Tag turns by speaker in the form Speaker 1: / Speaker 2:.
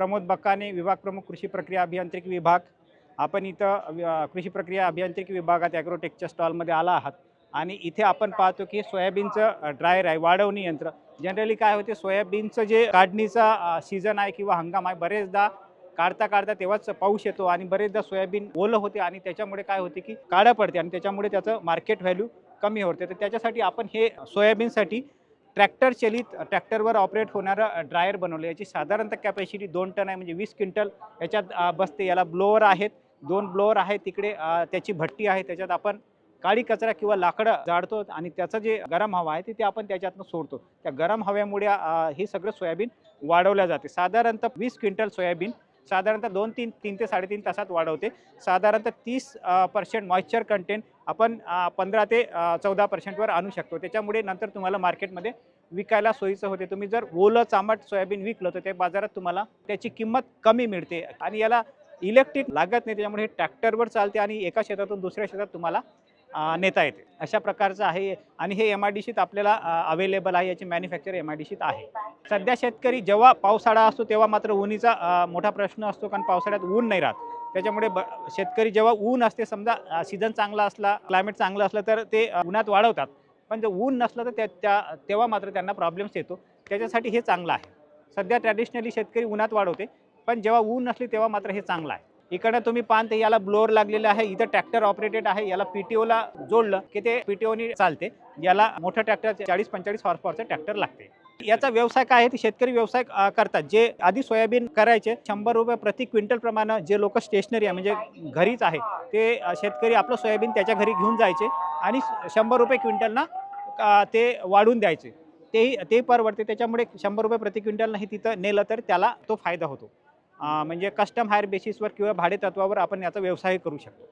Speaker 1: प्रमोद बक्काने विभाग प्रमुख कृषी प्रक्रिया अभियांत्रिकी विभाग आपण इथं कृषी प्रक्रिया अभियांत्रिकी विभागात ॲग्रोटेकच्या स्टॉलमध्ये आला आहात. आणि इथे आपण पाहतो की सोयाबीनचं ड्रायर आहे वाढवणी यंत्र. जनरली काय होते सोयाबीनचं जे काढणीचा सीझन आहे किंवा हंगाम आहे बरेचदा काढता काढता तेव्हाच पाऊस येतो आणि बरेचदा सोयाबीन ओलं होते आणि त्याच्यामुळे काय होते की काळं पडते आणि त्याच्यामुळे त्याचं मार्केट व्हॅल्यू कमी होते. तर त्याच्यासाठी आपण हे सोयाबीनसाठी ट्रॅक्टर चलित ट्रॅक्टरवर ऑपरेट होणारं ड्रायर बनवलं. याची साधारणतः कॅपॅसिटी दोन टन आहे म्हणजे वीस क्विंटल. याच्यात बसते याला ब्लोअर आहेत. दोन ब्लोअर आहेत तिकडे त्याची भट्टी आहे. त्याच्यात आपण काळी कचरा किंवा लाकडं जाळतो आणि त्याचं जे गरम हवा आहे ते ते आपण त्याच्यातनं सोडतो. त्या गरम हव्यामुळे हे सगळं सोयाबीन वाढवलं जाते. साधारणतः वीस क्विंटल सोयाबीन साधारणतः दोन तीन तीन ते साडेतीन तासात वाढवते साधारणतः तीस पर्सेंट मॉइश्चर कंटेंट आपण पंधरा ते चौदा पर्सेंटवर आणू शकतो. त्याच्यामुळे नंतर तुम्हाला मार्केटमध्ये विकायला सोयीचं होते. तुम्ही जर ओलं चामट सोयाबीन विकलं तर त्या बाजारात तुम्हाला त्याची किंमत कमी मिळते. आणि याला इलेक्ट्रिक लागत नाही त्याच्यामुळे हे ट्रॅक्टरवर चालते आणि एका शेतातून दुसऱ्या शेतात तुम्हाला नेता येते अशा प्रकारचं आहे आणि हे एम आय डी शीत आपल्याला अवेलेबल आहे. याची मॅन्युफॅक्चर एम आय डी शीत आहे. सध्या शेतकरी जेव्हा पावसाळा असतो तेव्हा मात्र उन्हीचा मोठा प्रश्न असतो. कारण पावसाळ्यात ऊन नाही राहत. त्याच्यामुळे ब शेतकरी जेव्हा ऊन असते समजा सीझन चांगला असला क्लायमेट चांगलं असलं तर ते उन्हात वाढवतात. पण जर ऊन नसलं तर त्या त्या तेव्हा मात्र त्यांना प्रॉब्लेम्स येतो. त्याच्यासाठी हे चांगलं आहे. सध्या ट्रॅडिशनली शेतकरी उन्हात वाढवते. पण जेव्हा ऊन नसली तेव्हा मात्र हे चांगलं आहे. इकडे तुम्ही पाहते याला ब्लोअर लागलेलं आहे इथं ट्रॅक्टर ऑपरेटेड आहे याला पीटीओला जोडलं की ते पीटीओनी चालते याला मोठं ट्रॅक्टर चाळीस पंचेचाळीस हॉर्स पॉवरचं ट्रॅक्टर लागते. याचा व्यवसाय काय आहे ते शेतकरी व्यवसाय करतात जे आधी सोयाबीन करायचे शंभर रुपये प्रति क्विंटल प्रमाणे जे लोक स्टेशनरी आहे म्हणजे घरीच आहे ते शेतकरी आपलं सोयाबीन त्याच्या घरी घेऊन जायचे आणि शंभर रुपये क्विंटलना ते वाढून द्यायचे. तेही ते परवडते त्याच्यामुळे शंभर रुपये प्रति क्विंटल नाही तिथं नेलं तर त्याला तो फायदा होतो. म्हणजे कस्टम हायर बेसिसवर किंवा भाडेतत्वावर आपण याचा व्यवसाय करू शकतो.